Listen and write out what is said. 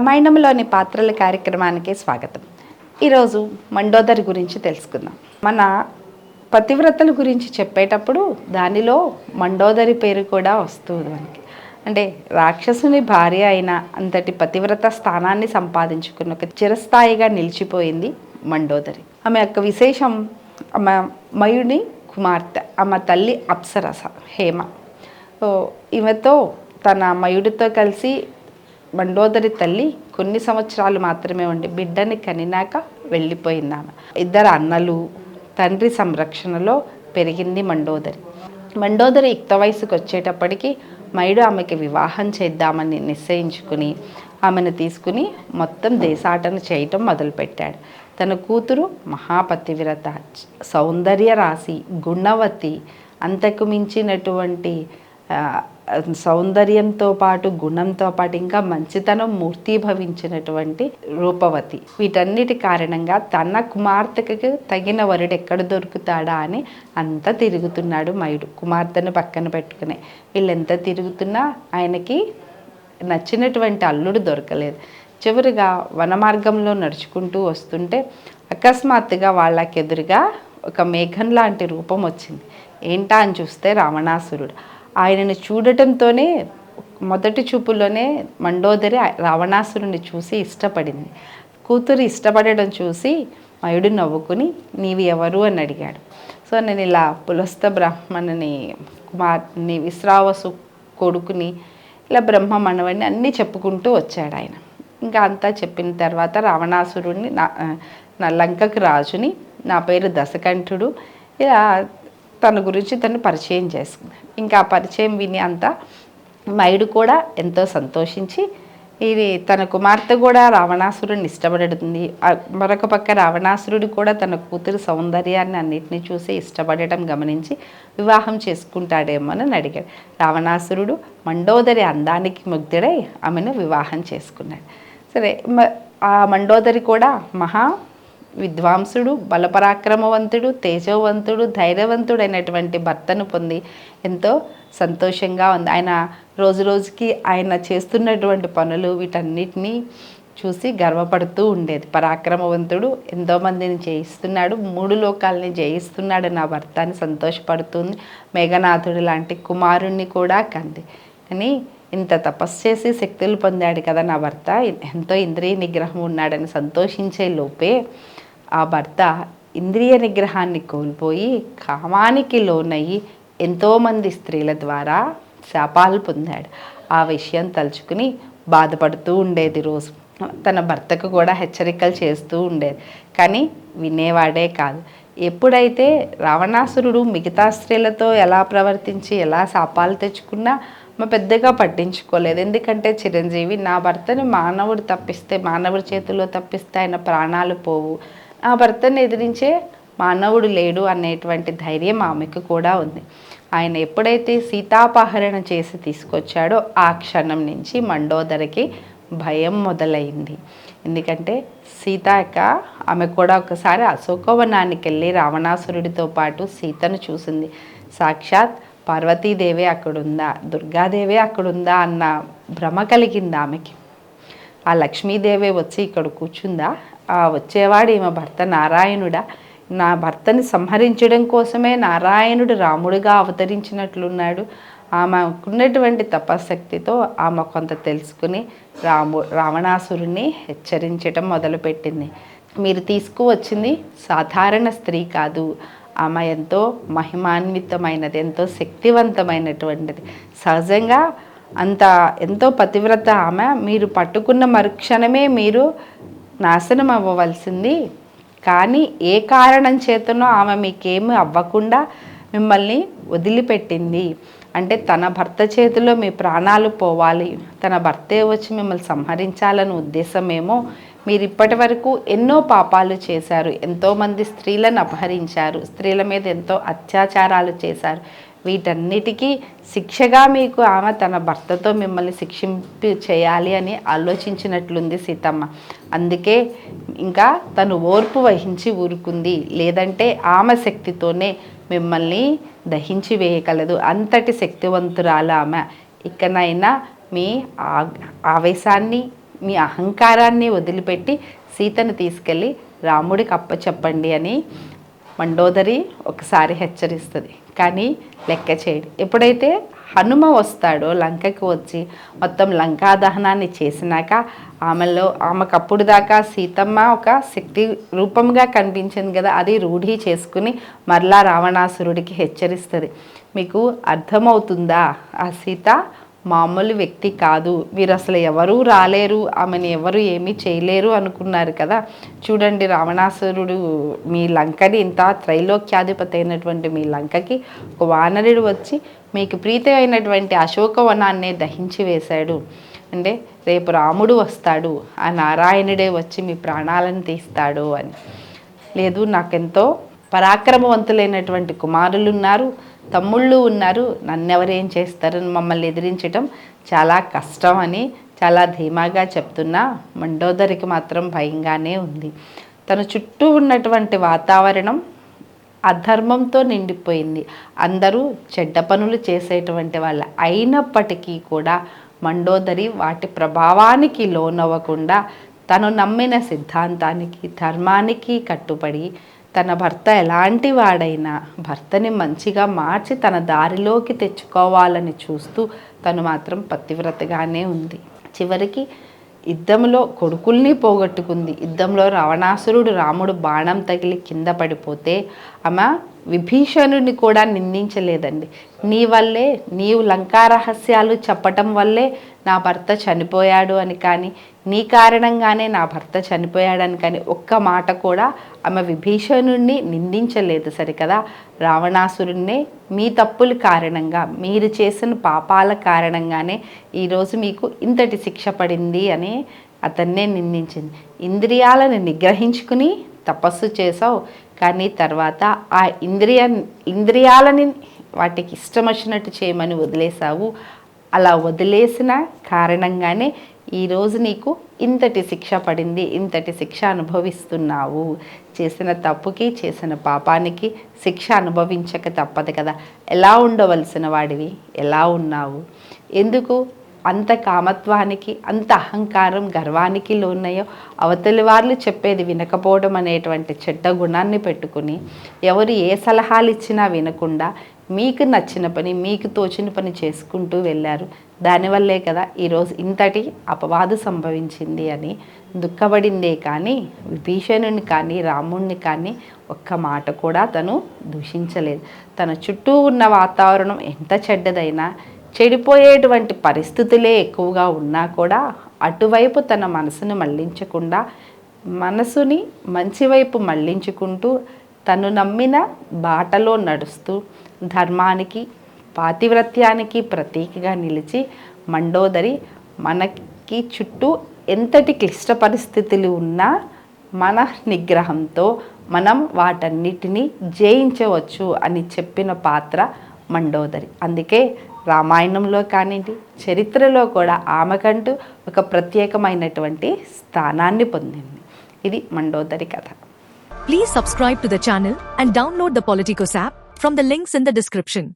రామాయణంలోని పాత్రల కార్యక్రమానికి స్వాగతం. ఈరోజు మండోదరి గురించి తెలుసుకుందాం. మన పతివ్రతల గురించి చెప్పేటప్పుడు దానిలో మండోదరి పేరు కూడా వస్తుంది మనకి. అంటే రాక్షసుని భార్య అయిన అంతటి పతివ్రత స్థానాన్ని సంపాదించుకున్న ఒక చిరస్థాయిగా నిలిచిపోయింది మండోదరి. ఆమె యొక్క విశేషం ఆమె మయుని కుమార్తె ఆమె తల్లి అప్సరస హేమ. ఈమెతో తన మయుడితో కలిసి మండోదరి తల్లి కొన్ని సంవత్సరాలు మాత్రమే ఉండి బిడ్డని కనినాక వెళ్ళిపోయిందామె. ఇద్దరు అన్నలు తండ్రి సంరక్షణలో పెరిగింది మండోదరి మండోదరి యుక్త వయసుకు వచ్చేటప్పటికి మయుడు ఆమెకి వివాహం చేద్దామని నిశ్చయించుకుని ఆమెను తీసుకుని మొత్తం దేశాటన చేయటం మొదలుపెట్టాడు. తన కూతురు మహాపతివ్రత సౌందర్య రాశి గుణవతి అంతకు మించినటువంటి సౌందర్యంతో పాటు గుణంతో పాటు ఇంకా మంచితనం మూర్తీభవించినటువంటి రూపవతి. వీటన్నిటి కారణంగా తన కుమార్తెకు తగిన వరుడు ఎక్కడ దొరుకుతాడా అని అంతా తిరుగుతున్నాడు మయుడు. కుమార్తెను పక్కన పెట్టుకుని వీళ్ళెంత తిరుగుతున్నా ఆయనకి నచ్చినటువంటి అల్లుడు దొరకలేదు. చివరిగా వనమార్గంలో నడుచుకుంటూ వస్తుంటే అకస్మాత్తుగా వాళ్ళకెదురుగా ఒక మేఘం లాంటి రూపం వచ్చింది. ఏంటా అని చూస్తే రావణాసురుడు. ఆయనను చూడటంతోనే మొదటి చూపులోనే మండోదరి రావణాసురుని చూసి ఇష్టపడింది. కూతురు ఇష్టపడడం చూసి మయుడు నవ్వుకుని నీవి ఎవరు? అని అడిగాడు. సో నేను ఇలా పులస్త బ్రాహ్మణుని కుమార్ని విశ్రావసు కొడుకుని ఇలా బ్రహ్మ మనవడిని అన్నీ చెప్పుకుంటూ వచ్చాడు ఆయన. ఇంకా అంతా చెప్పిన తర్వాత రావణాసురుడిని నా నా లంకకు రాజుని నా పేరు దశకంఠుడు ఇలా తన గురించి తను పరిచయం చేసుకుంది. ఇంకా ఆ పరిచయం విని అంతా మయుడు కూడా ఎంతో సంతోషించి ఇది తన కుమార్తె కూడా రావణాసురుడిని ఇష్టపడుతుంది. మరొక పక్క రావణాసురుడు కూడా తన కూతురు సౌందర్యాన్ని అన్నిటినీ చూసి ఇష్టపడటం గమనించి వివాహం చేసుకుంటాడేమో అని అడిగాడు. రావణాసురుడు మండోదరి అందానికి ముగ్ధుడై ఆమెను వివాహం చేసుకున్నాడు. సరే మ- ఆ మండోదరి కూడా మహా విద్వాంసుడు బలపరాక్రమవంతుడు తేజవంతుడు ధైర్యవంతుడు అయినటువంటి భర్తను పొంది ఎంతో సంతోషంగా ఉంది. ఆయన రోజు రోజుకి ఆయన చేస్తున్నటువంటి పనులు వీటన్నిటినీ చూసి గర్వపడుతూ ఉండేది. పరాక్రమవంతుడు ఎంతోమందిని జయిస్తున్నాడు మూడు లోకాలని జయిస్తున్నాడు నా భర్త అని సంతోషపడుతుంది. మేఘనాథుడు లాంటి కుమారుణ్ణి కూడా కంది. కానీ ఇంత తపస్సు చేసి శక్తులు పొందాడు కదా నా భర్త. ఎంతో ఇంద్రియ నిగ్రహం ఉన్నాడని సంతోషించే లోపే ఆ భర్త ఇంద్రియ నిగ్రహాన్ని కోల్పోయి కామానికి లోనయ్యి ఎంతోమంది స్త్రీల ద్వారా శాపాలు పొందాడు. ఆ విషయం తలుచుకుని బాధపడుతూ ఉండేది రోజు. తన భర్తకు కూడా హెచ్చరికలు చేస్తూ ఉండేది. కానీ వినేవాడే కాదు. ఎప్పుడైతే రావణాసురుడు మిగతా స్త్రీలతో ఎలా ప్రవర్తించి ఎలా శాపాలు తెచ్చుకున్నా మా పెద్దగా పట్టించుకోలేదు. ఎందుకంటే చిరంజీవి నా భర్తని మానవుడు తప్పిస్తే మానవుడి చేతిలో తప్పిస్తే ఆయన ప్రాణాలు పోవు. ఆ భర్తను ఎదిరించే మానవుడు లేడు అనేటువంటి ధైర్యం ఆమెకు కూడా ఉంది. ఆయన ఎప్పుడైతే సీతాపహరణ చేసి తీసుకొచ్చాడో ఆ క్షణం నుంచి మండోదరికి భయం మొదలైంది. ఎందుకంటే సీతాక ఆమె కూడా ఒకసారి అశోకవనానికి వెళ్ళి రావణాసురుడితో పాటు సీతను చూసింది. సాక్షాత్ పార్వతీదేవి అక్కడుందా దుర్గాదేవి అక్కడుందా అన్న భ్రమ కలిగింది ఆమెకి. ఆ లక్ష్మీదేవి వచ్చి ఇక్కడ కూర్చుందా? ఆ వచ్చేవాడు ఈమె భర్త నారాయణుడా. నా భర్తని సంహరించడం కోసమే నారాయణుడు రాముడిగా అవతరించినట్లున్నాడు. ఆమెకున్నటువంటి తపశక్తితో ఆమె కొంత తెలుసుకుని రాము రావణాసురుణ్ణి హెచ్చరించటం మొదలుపెట్టింది. మీరు తీసుకువచ్చింది సాధారణ స్త్రీ కాదు. ఆమె ఎంతో మహిమాన్వితమైనది ఎంతో శక్తివంతమైనటువంటిది. సహజంగా అంత ఎంతో పతివ్రత ఆమె. మీరు పట్టుకున్న మరుక్షణమే మీరు నాశనం అవ్వవలసింది. కానీ ఏ కారణం చేతనో ఆమె మీకేమి అవ్వకుండా మిమ్మల్ని వదిలిపెట్టింది. అంటే తన భర్త చేతిలో మీ ప్రాణాలు పోవాలి. తన భర్తే వచ్చి మిమ్మల్ని సంహరించాలని ఉద్దేశమేమో మీరు ఇప్పటి వరకు ఎన్నో పాపాలు చేశారు. ఎంతోమంది స్త్రీలను అపహరించారు. స్త్రీల మీద ఎంతో అత్యాచారాలు చేశారు. వీటన్నిటికీ శిక్షగా మీకు ఆమె తన భర్తతో మిమ్మల్ని శిక్షింపి చేయాలి అని ఆలోచించినట్లుంది సీతమ్మ. అందుకే ఇంకా తను ఓర్పు వహించి ఊరుకుంది. లేదంటే ఆమె శక్తితోనే మిమ్మల్ని దహించి వేయగలదు. అంతటి శక్తివంతురాలు ఆమె. ఇకనైనా మీ ఆ- ఆవేశాన్ని మీ అహంకారాన్ని వదిలిపెట్టి సీతను తీసుకెళ్ళి రాముడికి అప్పచెప్పండి అని మండోదరి ఒకసారి హెచ్చరిస్తుంది. కానీ లెక్క చేయడు. ఎప్పుడైతే హనుమ వస్తాడో లంకకి వచ్చి మొత్తం లంకా దహనాన్ని చేసినాక ఆమెలో ఆమెకు అప్పుడు దాకా సీతమ్మ ఒక శక్తి రూపంగా కనిపించింది కదా అది రూఢి చేసుకుని మరలా రావణాసురుడికి హెచ్చరిస్తుంది. మీకు అర్థమవుతుందా? ఆ సీత మామూలు వ్యక్తి కాదు. మీరు అసలు ఎవరూ రాలేరు. ఆమెను ఎవరు ఏమీ చేయలేరు అనుకున్నారు కదా. చూడండి రావణాసురుడు మీ లంకని ఇంత త్రైలోక్యాధిపతి అయినటువంటి మీ లంకకి ఒక వానరుడు వచ్చి మీకు ప్రీతి అయినటువంటి అశోకవనాన్ని దహించి వేశాడు. అంటే రేపు రాముడు వస్తాడు. ఆ నారాయణుడే వచ్చి మీ ప్రాణాలను తీస్తాడు అని. లేదు నాకెంతో పరాక్రమవంతులైనటువంటి కుమారులు ఉన్నారు తమ్ముళ్ళు ఉన్నారు. నన్నెవరేం చేస్తారని మమ్మల్ని ఎదిరించటం చాలా కష్టం అని చాలా ధీమాగా చెప్తున్నా. మండోదరికి మాత్రం భయంగానే ఉంది. తన చుట్టూ ఉన్నటువంటి వాతావరణం అధర్మంతో నిండిపోయింది. అందరూ చెడ్డ పనులు చేసేటువంటి వాళ్ళు అయినప్పటికీ కూడా మండోదరి వాటి ప్రభావానికి లోనవ్వకుండా తను నమ్మిన సిద్ధాంతానికి ధర్మానికి కట్టుబడి తన భర్త ఎలాంటి వాడైనా భర్తని మంచిగా మార్చి తన దారిలోకి తెచ్చుకోవాలని చూస్తూ తను మాత్రం పతివ్రతగానే ఉంది. చివరికి యుద్ధంలో కొడుకుల్ని పోగొట్టుకుంది. యుద్ధంలో రావణాసురుడు రాముడు బాణం తగిలి కింద పడిపోతే ఆమె విభీషణుని కూడా నిందించలేదండి. నీ వల్లే నీవు లంకా రహస్యాలు చెప్పటం వల్లే నా భర్త చనిపోయాడు అని కానీ నీ కారణంగానే నా భర్త చనిపోయాడని కానీ ఒక్క మాట కూడా ఆమె విభీషణుణ్ణి నిందించలేదు సరికదా? రావణాసురుణ్ణే మీ తప్పుల కారణంగా మీరు చేసిన పాపాల కారణంగానే ఈరోజు మీకు ఇంతటి శిక్ష పడింది అని అతన్నే నిందించింది. ఇంద్రియాలను నిగ్రహించుకుని తపస్సు చేసావు కానీ తర్వాత ఆ ఇంద్రియ ఇంద్రియాలని వాటికి ఇష్టం వచ్చినట్టు చేయమని వదిలేసావు అలా వదిలేసిన కారణంగానే ఈరోజు నీకు ఇంతటి శిక్ష పడింది ఇంతటి శిక్ష అనుభవిస్తున్నావు. చేసిన తప్పుకి చేసిన పాపానికి శిక్ష అనుభవించక తప్పదు కదా. ఎలా ఉండవలసిన వాడివి? ఎలా ఉన్నావు? ఎందుకు అంత కామత్వానికి అంత అహంకారం గర్వానికి లోనయ్యో అవతలి వాళ్ళు చెప్పేది వినకపోవడం అనేటువంటి చెడ్డ గుణాన్ని పెట్టుకుని ఎవరు ఏ సలహాలు ఇచ్చినా వినకుండా మీకు నచ్చిన పని మీకు తోచిన పని చేసుకుంటూ వెళ్ళారు. దానివల్లే కదా ఈరోజు ఇంతటి అపవాదు సంభవించింది అని దుఃఖపడిందే కానీ విభీషణుని కానీ రాముణ్ణి కానీ ఒక్క మాట కూడా తను దూషించలేదు. తన చుట్టూ ఉన్న వాతావరణం ఎంత చెడ్డదైనా చెడిపోయేటువంటి పరిస్థితులే ఎక్కువగా ఉన్నా కూడా అటువైపు తన మనసును మళ్ళించకుండా మనసుని మంచివైపు మళ్ళించుకుంటూ తను నమ్మిన బాటలో నడుస్తూ ధర్మానికి పాతివ్రత్యానికి ప్రతీకగా నిలిచి మండోదరి మనకి చుట్టూ ఎంతటి క్లిష్ట పరిస్థితులు ఉన్నా మన నిగ్రహంతో మనం వాటన్నిటినీ జయించవచ్చు అని చెప్పిన పాత్ర మండోదరి. అందుకే రామాయణంలో కానివ్వండి చరిత్రలో కూడా ఆమెకంటూ ఒక ప్రత్యేకమైనటువంటి స్థానాన్ని పొందింది. ఇది మండోదరి కథ. Please subscribe to the channel and download the Politicos app from the links in the description